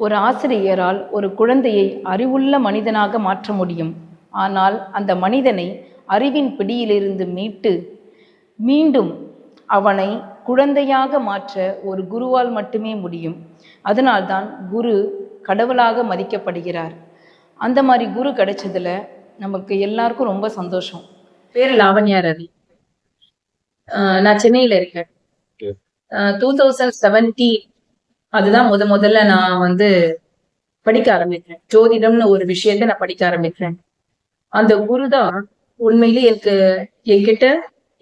ஒரு ஆசிரியரால் ஒரு குழந்தையை அறிவுள்ள மனிதனாக மாற்ற முடியும். ஆனால் அந்த மனிதனை அறிவின் பிடியிலிருந்து மீட்டு மீண்டும் அவனை குழந்தையாக மாற்ற ஒரு குருவால் மட்டுமே முடியும். அதனால்தான் குரு கடவுளாக மதிக்கப்படுகிறார். அந்த மாதிரி குரு கிடைச்சதுல நமக்கு எல்லாருக்கும் ரொம்ப சந்தோஷம். பேர் லாவண்யா ரவி. நான் சென்னையில இருக்கேன். டூ தௌசண்ட் செவன்டி அதுதான் முத முதல்ல நான் வந்து படிக்க ஆரம்பிக்கிறேன் ஜோதிடம்னு ஒரு விஷயத்த நான் படிக்க ஆரம்பிக்கிறேன் அந்த குரு தான் உண்மையிலே எனக்கு என்கிட்ட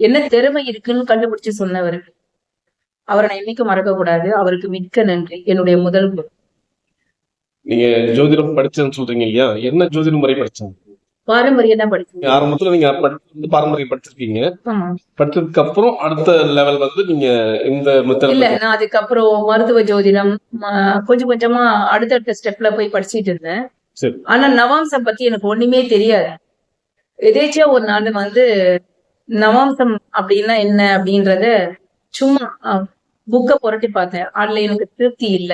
என்ன திறமை இருக்குன்னு கண்டுபிடிச்சு சொன்னவர். அவரை நான் என்னைக்கும் மறக்க கூடாது அவருக்கு மிக்க நன்றி. என்னுடைய முதல் குரு. நீங்க ஜோதிடம் படிச்சேன்னு சொல்றீங்க இல்லையா? என்ன ஜோதிட முறை படிச்சாங்க? பாரம்பரியம் தான் படிச்சேன் நீங்க ஆரம்பத்துல நீங்க வந்து பாரம்பரியம் படிச்சிருக்கீங்க. படிச்சதுக்கு அப்புறம் அடுத்த லெவல் வந்து நீங்க இந்த இல்ல நான் அதுக்கப்புறம் மருத்துவ ஜோதிடம் கொஞ்சம் கொஞ்சமா அடுத்தடுத்த ஸ்டெப்ல போய் படிச்சிட்டு இருந்தேன். ஆனா நவாம்சம் பத்தி எனக்கு ஒண்ணுமே தெரியாது. எதேச்சியா ஒரு நாள் வந்து நவாம்சம் அப்படின்னா என்ன அப்படின்றத சும்மா புக்க புரட்டி பார்த்தேன். அதுல எனக்கு திருப்தி இல்ல.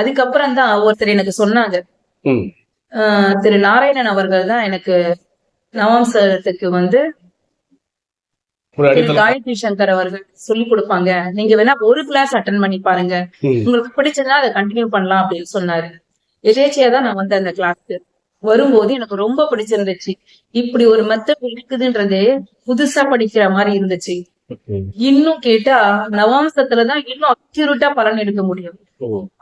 அதுக்கப்புறம் தான் ஒருத்தர் எனக்கு சொன்னாங்க. திரு நாராயணன் அவர்கள் தான் எனக்கு நவாம்சத்துக்கு வந்து காயத்ரி சங்கர் அவர்கள் சொல்லி கொடுப்பாங்க. நீங்க வேணா ஒரு கிளாஸ் அட்டன் பண்ணி பாருங்க. உங்களுக்கு பிடிச்சதுன்னா அதை கண்டினியூ பண்ணலாம் அப்படின்னு சொன்னாரு. எதேச்சியா தான் நான் வந்தேன் அந்த கிளாஸ்க்கு வரும்போது எனக்கு ரொம்ப பிடிச்சிருந்துச்சு. இப்படி ஒரு மெத்தட் இருக்குதுன்றதே புதுசா படிக்கிற மாதிரி இருந்துச்சு. இன்னும் கேட்டா நவாம்சத்துலதான் இன்னும் அக்யூரேட்டா பலன் எடுக்க முடியும்.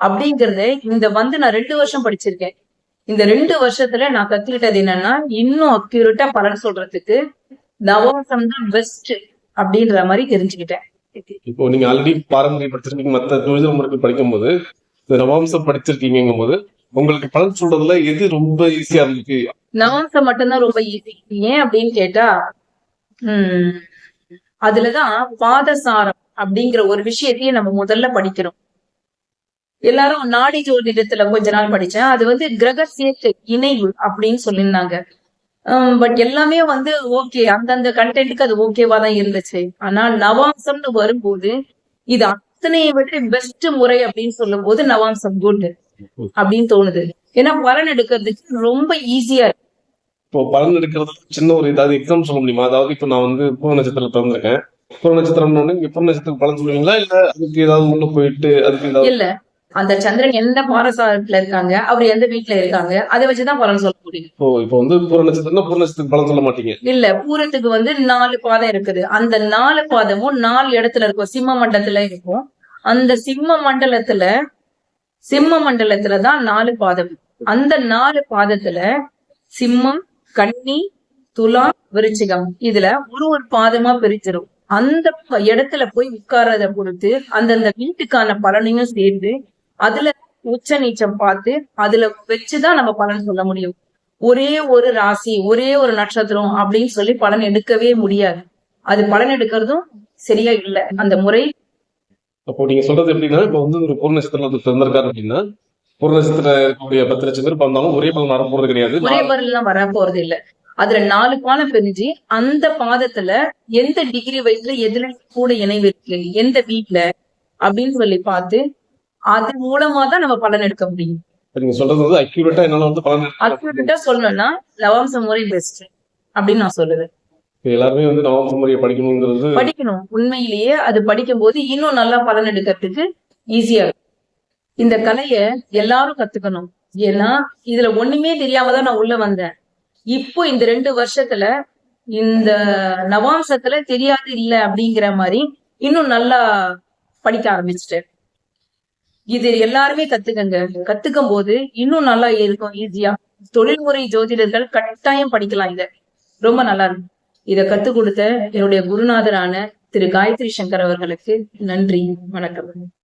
அப்படிங்கறத இந்த வந்து நான் ரெண்டு வருஷம் படிச்சிருக்கேன். இந்த ரெண்டு வருஷத்துல நான் கத்துக்கிட்டது என்னன்னா இன்னும் அக்யூரேட்டா பலன் சொல்றதுக்கு நவாம்சம் தான் பெஸ்ட் அப்படின்ற மாதிரி தெரிஞ்சுக்கிட்டேன். இப்போ நீங்க ஆல்ரெடி பாரம்பரியம் படிச்சிருக்கீங்க மத்த ஜோதிட முறைகள் படிக்கும்போது இந்த நவாம்சம் படிச்சிருக்கீங்கும் போது உங்களுக்கு பலன் சொல்றதுல எது ரொம்ப ஈஸியா இருந்துச்சு நவாம்சம் மட்டும்தான் ரொம்ப ஈஸி ஏன் அப்படின்னு கேட்டா உம் அதுலதான் பாதசாரம் அப்படிங்கிற ஒரு விஷயத்தையே நம்ம முதல்ல படிக்கிறோம். எல்லாரும் நாடி ஜோதிடத்துல கொஞ்ச நாள் படிச்சேன். அது வந்து கிரக சேர்க்கை இணைவு அப்படின்னு சொல்லியிருந்தாங்க. பட் எல்லாமே வந்து ஓகே அந்தந்த கண்டென்ட்டுக்கு அது ஓகேவா தான் இருந்துச்சு. ஆனா நவாம்சம்னு வரும்போது இது அத்தனையை விட பெஸ்ட் முறை அப்படின்னு சொல்லும் போது நவாம்சம் குட் அப்படின்னு தோணுது. ஏன்னா பலன் எடுக்கிறதுக்கு ரொம்ப ஈஸியா இருக்கு. இப்போ பலன் எடுக்கிறது சின்ன ஒரு ஏதாவது எக்ஸாம் சொல்ல முடியுமா? அதாவது இப்போ நான் வந்து பூர்வ நட்சத்திரத்துல பிறந்திருக்கேன். பூர்வ நட்சத்திரம்னு ஒண்ணு இங்க பூர்வ நட்சத்திரத்துக்கு பலன் சொல்லுவீங்களா? இல்ல அதுக்கு ஏதாவது உள்ள போயிட்டு அதுக்கு ஏதாவது இல்ல. அந்த சந்திரன் எந்த பாரசாரத்துல இருக்காங்க? அவர் எந்த வீட்டுல இருக்காங்க? அதை வச்சுதான் பலன் சொல்ல முடியும். இப்போ வந்து பலன் சொல்ல மாட்டீங்க. இல்ல பூரத்துக்கு வந்து நாலு பாதம் இருக்குது. அந்த நாலு பாதமும் நாலு இடத்துல இருக்கும். சிம்ம மண்டலத்துல இருக்கும். அந்த சிம்ம மண்டலத்துல சிம்ம மண்டலத்துல தான் நாலு பாதம். அந்த நாலு பாதத்துல சிம்மம் கன்னி துலா விருச்சிகம். இதுல ஒரு ஒரு பாதமா பிரிச்சிரும். அந்த இடத்துல போய் உட்கார்றத பொறுத்து அந்தந்த வீட்டுக்கான பலனையும் சேர்ந்து அதுல உச்ச நீச்சம் பார்த்து அதுல வச்சுதான் நம்ம பலன் சொல்ல முடியும். ஒரே ஒரு ராசி ஒரே ஒரு நட்சத்திரம் அப்படின்னு சொல்லி பலன் எடுக்கவே முடியாது. அது பலன் எடுக்கிறதும் சரியா இல்ல. அந்த முறை அப்போ நீங்க சொல்றது எப்படின்னா இப்போ வந்து ஒரு பூர்வ நட்சத்திரத்துல பிறந்திருக்காரு அப்படின்னா பூர்வ நட்சத்திர இருக்கக்கூடிய பத்து லட்சம் பேர் பிறந்தாலும் ஒரே பலன் வர போறது கிடையாது. ஒரே பலன்லாம் வர போறது இல்ல. அதுல நாலு பாலம் பிரிஞ்சு அந்த பாதத்துல எந்த டிகிரி வயசுல எதுல கூட இணைவு இருக்கு எந்த வீட்ல அப்படின்னு சொல்லி பார்த்து அது மூலமா தான் நம்ம பலன் எடுக்க முடியும். நீங்க சொல்றது வந்து அக்யூரேட்டா என்னால வந்து பலன் அக்யூரேட்டா சொல்லணும்னா நவாம்ச முறை பெஸ்ட் அப்படின்னு நான் சொல்லுவேன். எல்லாருமே வந்து நவாம்ச முறையை படிக்கணுங்கிறது படிக்கணும். உண்மையிலேயே அது படிக்கும்போது இன்னும் நல்லா பலன் எடுக்கிறதுக்கு ஈஸியா இருக்கும். இந்த கலைய எல்லாரும் கத்துக்கணும். ஏன்னா இதுல ஒண்ணுமே தெரியாம தான் நான் உள்ள வந்தேன். இப்போ இந்த ரெண்டு வருஷத்துல இந்த நவாம்சத்துல தெரியாது இல்ல அப்படிங்கிற மாதிரி இன்னும் நல்லா படிக்க ஆரம்பிச்சிட்டேன். இது எல்லாருமே கத்துக்கங்க. கத்துக்கும் போது இன்னும் நல்லா இருக்கும் ஈஸியா தொழில்முறை ஜோதிடர்கள் கட்டாயம் படிக்கலாம் இத. ரொம்ப நல்லா இருக்கும் இத கத்துக் கொடுத்த என்னுடைய குருநாதரான திரு காயத்ரி சங்கர் அவர்களுக்கு நன்றி வணக்கம்.